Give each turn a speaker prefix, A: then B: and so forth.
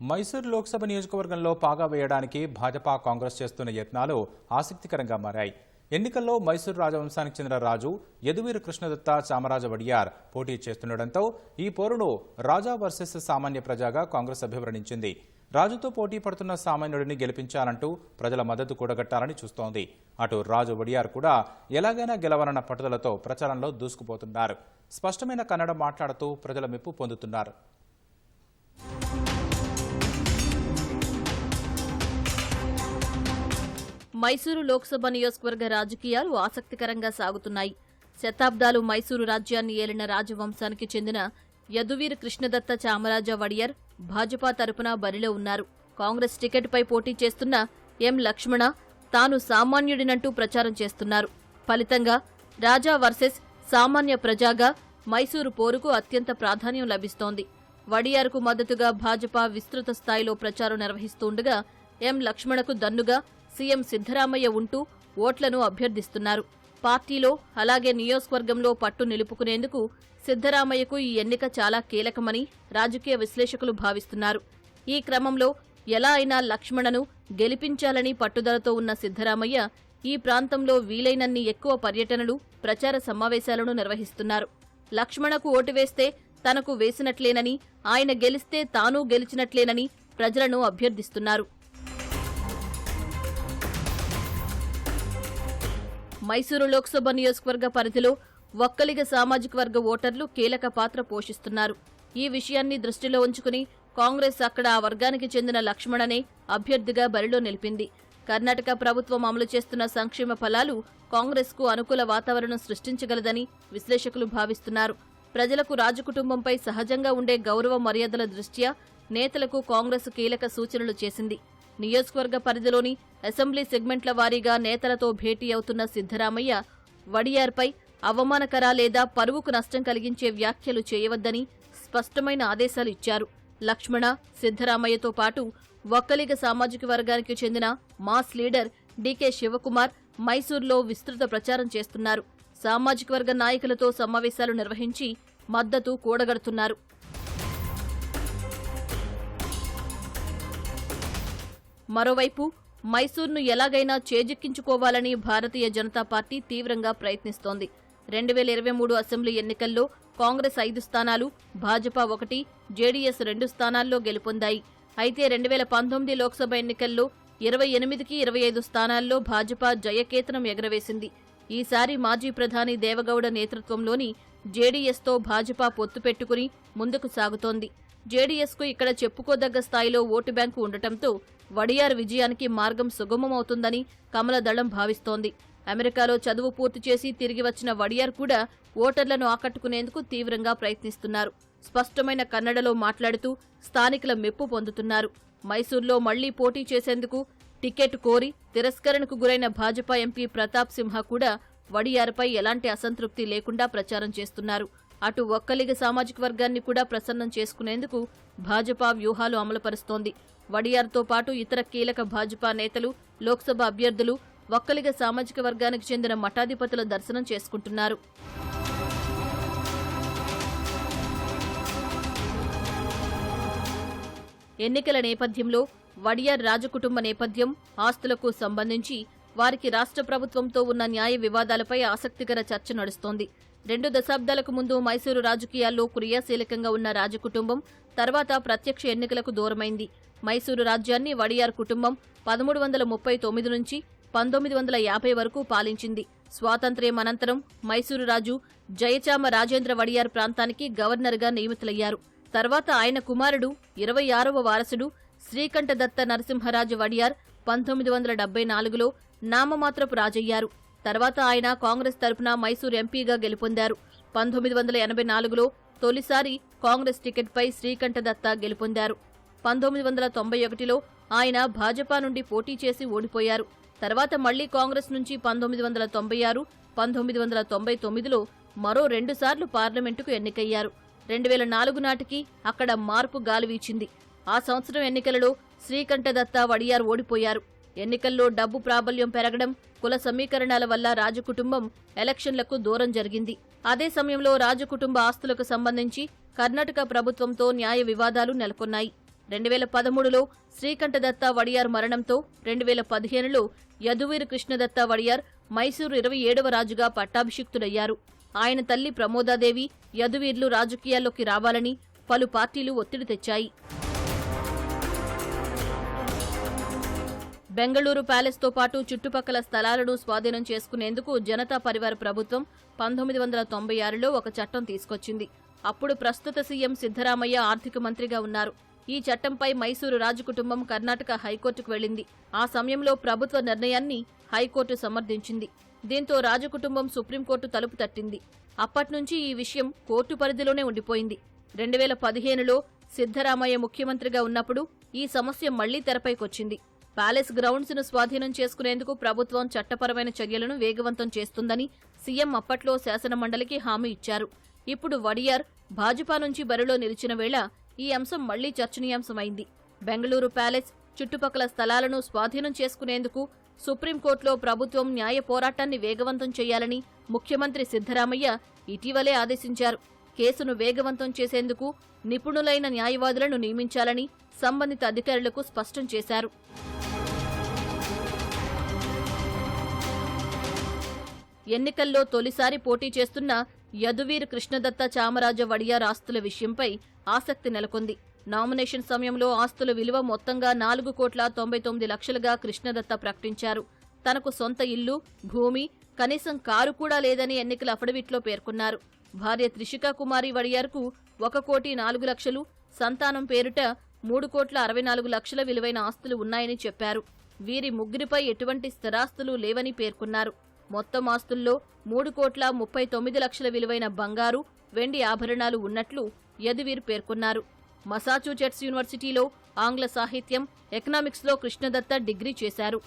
A: మైసూర్ లోక్సభ నియోజకవర్గంలో పాగా వేయడానికి భాజపా కాంగ్రెస్ చేస్తున్న యత్నాలు ఆసక్తికరంగా మారాయి. ఎన్నికల్లో మైసూర్ రాజవంశానికి చెందిన రాజు యదువీరు కృష్ణదత్త చామరాజ వడియార్ పోటీ చేస్తుండటంతో ఈ పోరును రాజా వర్సెస్ సామాన్య ప్రజాగా కాంగ్రెస్ అభివర్ణించింది. రాజుతో పోటీ పడుతున్న సామాన్యుడిని గెలిపించాలంటూ ప్రజల మద్దతు కూడగట్టాలని చూస్తోంది. అటు రాజు వడియార్ కూడా ఎలాగైనా గెలవాలన్న పట్టుదలతో ప్రచారంలో దూసుకుపోతున్నారు. స్పష్టమైన కన్నడ మాట్లాడుతూ ప్రజల మెప్పు పొందుతున్నారు.
B: మైసూరు లోక్సభ నియోజకవర్గ రాజకీయాలు ఆసక్తికరంగా సాగుతున్నాయి. శతాబ్దాలు మైసూరు రాజ్యాన్ని ఏలిన రాజవంశానికి చెందిన యదువీర్ కృష్ణదత్త చామరాజ వడియర్ భాజపా తరపున బరిలో ఉన్నారు. కాంగ్రెస్ టికెట్పై పోటీ చేస్తున్న ఎం లక్ష్మణ తాను సామాన్యుడినంటూ ప్రచారం చేస్తున్నారు. ఫలితంగా రాజా వర్సెస్ సామాన్య ప్రజాగా మైసూరు పోరుకు అత్యంత ప్రాధాన్యం లభిస్తోంది. వడియార్కు మద్దతుగా భాజపా విస్తృత స్థాయిలో ప్రచారం నిర్వహిస్తుండగా ఎం లక్ష్మణకు దన్నుగా సీఎం సిద్ధరామయ్య ఉంటూ ఓట్లను అభ్యర్థిస్తున్నారు. పార్టీలో అలాగే నియోజకవర్గంలో పట్టు నిలుపుకునేందుకు సిద్ధరామయ్యకు ఈ ఎన్నిక చాలా కీలకమని రాజకీయ విశ్లేషకులు భావిస్తున్నారు. ఈ క్రమంలో ఎలా అయినా లక్ష్మణను గెలిపించాలని పట్టుదలతో ఉన్న సిద్ధరామయ్య ఈ ప్రాంతంలో వీలైనన్ని ఎక్కువ పర్యటనలు ప్రచార సమావేశాలను నిర్వహిస్తున్నారు. లక్ష్మణకు ఓటు వేస్తే తనకు వేసినట్లేనని ఆయన గెలిస్తే తానూ గెలిచినట్లేనని ప్రజలను అభ్యర్థిస్తున్నారు. మైసూరు లోక్సభ నియోజకవర్గ పరిధిలో ఒక్కలిగ సామాజిక వర్గ ఓటర్లు కీలక పాత్ర పోషిస్తున్నారు. ఈ విషయాన్ని దృష్టిలో ఉంచుకుని కాంగ్రెస్ అక్కడ ఆ వర్గానికి చెందిన లక్ష్మణనే అభ్యర్థిగా బరిలో నిలిపింది. కర్ణాటక ప్రభుత్వం అమలు చేస్తున్న సంక్షేమ ఫలాలు కాంగ్రెస్కు అనుకూల వాతావరణం సృష్టించగలదని విశ్లేషకులు భావిస్తున్నారు. ప్రజలకు రాజకుటుంబంపై సహజంగా ఉండే గౌరవ మర్యాదల దృష్ట్యా నేతలకు కాంగ్రెస్ కీలక సూచనలు చేసింది. నియోజకవర్గ పరిధిలోని అసెంబ్లీ సెగ్మెంట్ల వారీగా నేతలతో భేటీ అవుతున్న సిద్ధరామయ్య వడియార్పై అవమానకర లేదా పరువుకు నష్టం కలిగించే వ్యాఖ్యలు చేయవద్దని స్పష్టమైన ఆదేశాలు ఇచ్చారు. లక్ష్మణ సిద్ధరామయ్యతో పాటు ఒక్కలిగ సామాజిక వర్గానికి చెందిన మాస్ లీడర్ డీకే శివకుమార్ మైసూర్లో విస్తృత ప్రచారం చేస్తున్నారు. సామాజిక వర్గ నాయకులతో సమావేశాలు నిర్వహించి మద్దతు కూడగడుతున్నారు. మరోవైపు మైసూర్ను ఎలాగైనా చేజిక్కించుకోవాలని భారతీయ జనతా పార్టీ తీవ్రంగా ప్రయత్నిస్తోంది. రెండు వేల ఇరవై మూడు అసెంబ్లీ ఎన్నికల్లో కాంగ్రెస్ ఐదు స్థానాలు భాజపా ఒకటి జేడీఎస్ రెండు స్థానాల్లో గెలుపొందాయి. అయితే రెండు వేల పంతొమ్మిది లోక్సభ ఎన్నికల్లో ఇరవై ఎనిమిదికి ఇరవై ఐదు స్థానాల్లో భాజపా జయకేతనం ఎగరవేసింది. ఈసారి మాజీ ప్రధాని దేవగౌడ నేతృత్వంలోని జేడీఎస్తో భాజపా పొత్తు పెట్టుకుని ముందుకు సాగుతోంది. జేడీఎస్కు ఇక్కడ చెప్పుకోదగ్గ స్థాయిలో ఓటు బ్యాంకు ఉండటంతో వడియార్ విజయానికి మార్గం సుగమమవుతుందని కమలదళం భావిస్తోంది. అమెరికాలో చదువు పూర్తి చేసి తిరిగి వచ్చిన వడియార్ కూడా ఓటర్లను ఆకట్టుకునేందుకు తీవ్రంగా ప్రయత్నిస్తున్నారు. స్పష్టమైన కన్నడలో మాట్లాడుతూ స్థానికుల మెప్పు పొందుతున్నారు. మైసూర్లో మళ్ళీ పోటీ చేసేందుకు టికెట్ కోరి తిరస్కరణకు గురైన భాజపా ఎంపీ ప్రతాప్ సింహ కూడా వడియార్పై ఎలాంటి అసంతృప్తి లేకుండా ప్రచారం చేస్తున్నారు. అటు ఒక్కలిగ సామాజిక వర్గాన్ని కూడా ప్రసన్నం చేసుకునేందుకు భాజపా వ్యూహాలు అమలుపరుస్తోంది. వడియార్తో పాటు ఇతర కీలక భాజపా నేతలు లోక్సభ అభ్యర్థులు ఒక్కలిగ సామాజిక వర్గానికి చెందిన మఠాధిపతుల దర్శనం చేసుకుంటున్నారు. ఎన్నికల నేపథ్యంలో వడియార్ రాజకుటుంబ నేపథ్యం ఆస్తులకు సంబంధించి వారికి రాష్ట్ర ప్రభుత్వంతో ఉన్న న్యాయ వివాదాలపై ఆసక్తికర చర్చ నడుస్తోంది. రెండు దశాబ్దాలకు ముందు మైసూరు రాజకీయాల్లో క్రియాశీలకంగా ఉన్న రాజకుటుంబం తర్వాత ప్రత్యక్ష ఎన్నికలకు దూరమైంది. మైసూరు రాజ్యాన్ని వడియార్ కుటుంబం పదమూడు వందల ముప్పై తొమ్మిది నుంచి పంతొమ్మిది వందల యాభై వరకు పాలించింది. స్వాతంత్ర్యం అనంతరం మైసూరు రాజు జయచామ రాజేంద్ర వడియార్ ప్రాంతానికి గవర్నర్గా నియమితులయ్యారు. తర్వాత ఆయన కుమారుడు ఇరవై ఆరవ వారసుడు శ్రీకంఠదత్త నరసింహరాజు వడియార్ పంతొమ్మిది వందల డెబ్బై నాలుగులో నామమాత్రపు రాజయ్యారు. తర్వాత ఆయన కాంగ్రెస్ తరపున మైసూర్ ఎంపీగా గెలుపొందారు. పంతొమ్మిది వందల ఎనభై నాలుగులో తొలిసారి కాంగ్రెస్ టికెట్పై శ్రీకంఠదత్త గెలుపొందారు. పంతొమ్మిది వందల తొంభై ఒకటిలో ఆయన భాజపా నుండి పోటీ చేసి ఓడిపోయారు. తర్వాత మళ్ళీ కాంగ్రెస్ నుంచి పంతొమ్మిది వందల తొంభై ఆరు పంతొమ్మిది వందల తొంభై తొమ్మిదిలో మరో రెండుసార్లు పార్లమెంటుకు ఎన్నికయ్యారు. రెండు వేల నాలుగు నాటికి అక్కడ మార్పు గాలి వీచింది ఆ సంవత్సరం ఎన్నికలలో శ్రీకంఠదత్త వడియార్ ఓడిపోయారు. ఎన్నికల్లో డబ్బు ప్రాబల్యం పెరగడం కుల సమీకరణాల వల్ల రాజకుటుంబం ఎలక్షన్లకు దూరం జరిగింది. అదే సమయంలో రాజకుటుంబ ఆస్తులకు సంబంధించి కర్ణాటక ప్రభుత్వంతో న్యాయ వివాదాలు నెలకొన్నాయి. రెండు వేల పదమూడులో శ్రీకంఠదత్త వడియార్ మరణంతో రెండు వేల పదిహేనులో యదువీరు కృష్ణదత్త వడియార్ మైసూరు ఇరవై ఏడవ రాజుగా పట్టాభిషిక్తుడయ్యారు. ఆయన తల్లి ప్రమోదాదేవి యదువీర్లు రాజకీయాల్లోకి రావాలని పలు పార్టీలు ఒత్తిడి తెచ్చాయి. బెంగళూరు ప్యాలెస్తో పాటు చుట్టుపక్కల స్థలాలను స్వాధీనం చేసుకునేందుకు జనతా పరివార ప్రభుత్వం పంతొమ్మిది వందల తొంభై ఆరులో ఒక చట్టం తీసుకొచ్చింది. అప్పుడు ప్రస్తుత సీఎం సిద్దరామయ్య ఆర్థిక మంత్రిగా ఉన్నారు. ఈ చట్టంపై మైసూరు రాజు కుటుంబం కర్ణాటక హైకోర్టుకు వెళ్ళింది ఆ సమయంలో ప్రభుత్వ నిర్ణయాన్ని హైకోర్టు సమర్థించింది. దీంతో రాజకుటుంబం సుప్రీంకోర్టు తలుపు తట్టింది. అప్పట్నుంచి ఈ విషయం కోర్టు పరిధిలోనే ఉండిపోయింది. రెండు వేల పదిహేనులో సిద్దరామయ్య ముఖ్యమంత్రిగా ఉన్నప్పుడు ఈ సమస్య మళ్ళీ తెరపైకొచ్చింది. ప్యాలెస్ గ్రౌండ్స్ను స్వాధీనం చేసుకునేందుకు ప్రభుత్వం చట్టపరమైన చర్యలను వేగవంతం చేస్తుందని సీఎం అప్పట్లో శాసనమండలికి హామీ ఇచ్చారు. ఇప్పుడు వడియార్ భాజపా నుంచి బరిలో నిలిచిన వేళ ఈ అంశం మళ్ళీ చర్చనీయాంశమైంది. బెంగళూరు ప్యాలెస్ చుట్టుపక్కల స్థలాలను స్వాధీనం చేసుకునేందుకు సుప్రీంకోర్టులో ప్రభుత్వం న్యాయ పోరాటాన్ని వేగవంతం చేయాలని ముఖ్యమంత్రి సిద్దరామయ్య ఇటీవలే ఆదేశించారు. కేసును వేగవంతం చేసేందుకు నిపుణులైన న్యాయవాదులను నియమించాలని సంబంధిత అధికారులకు స్పష్టం చేశారు. ఎన్నికల్లో తొలిసారి పోటీ చేస్తున్న యదువీర్ కృష్ణదత్త చామరాజ వడియార్ ఆస్తుల విషయంపై ఆసక్తి నెలకొంది. నామినేషన్ సమయంలో ఆస్తుల విలువ మొత్తంగా నాలుగు కోట్ల తొంభై తొమ్మిది లక్షలుగా కృష్ణదత్త ప్రకటించారు. తనకు సొంత ఇల్లు భూమి కనీసం కారు కూడా లేదని ఎన్నికల అఫిడవిట్లో పేర్కొన్నారు. భార్య త్రిషికా కుమారి వడియార్కు ఒక కోటి నాలుగు లక్షలు సంతానం పేరుట మూడు కోట్ల అరవై నాలుగు లక్షల విలువైన ఆస్తులు ఉన్నాయని చెప్పారు. వీరి ముగ్గురిపై ఎటువంటి స్థిరాస్తులు లేవని పేర్కొన్నారు. మొత్తం ఆస్తుల్లో మూడు కోట్ల ముప్పై తొమ్మిది లక్షల విలువైన బంగారు వెండి ఆభరణాలు ఉన్నట్లు యదువీర్ పేర్కొన్నారు. మసాచుసెట్స్ యూనివర్సిటీలో ఆంగ్ల సాహిత్యం ఎకనామిక్స్లో కృష్ణదత్త డిగ్రీ చేశారు.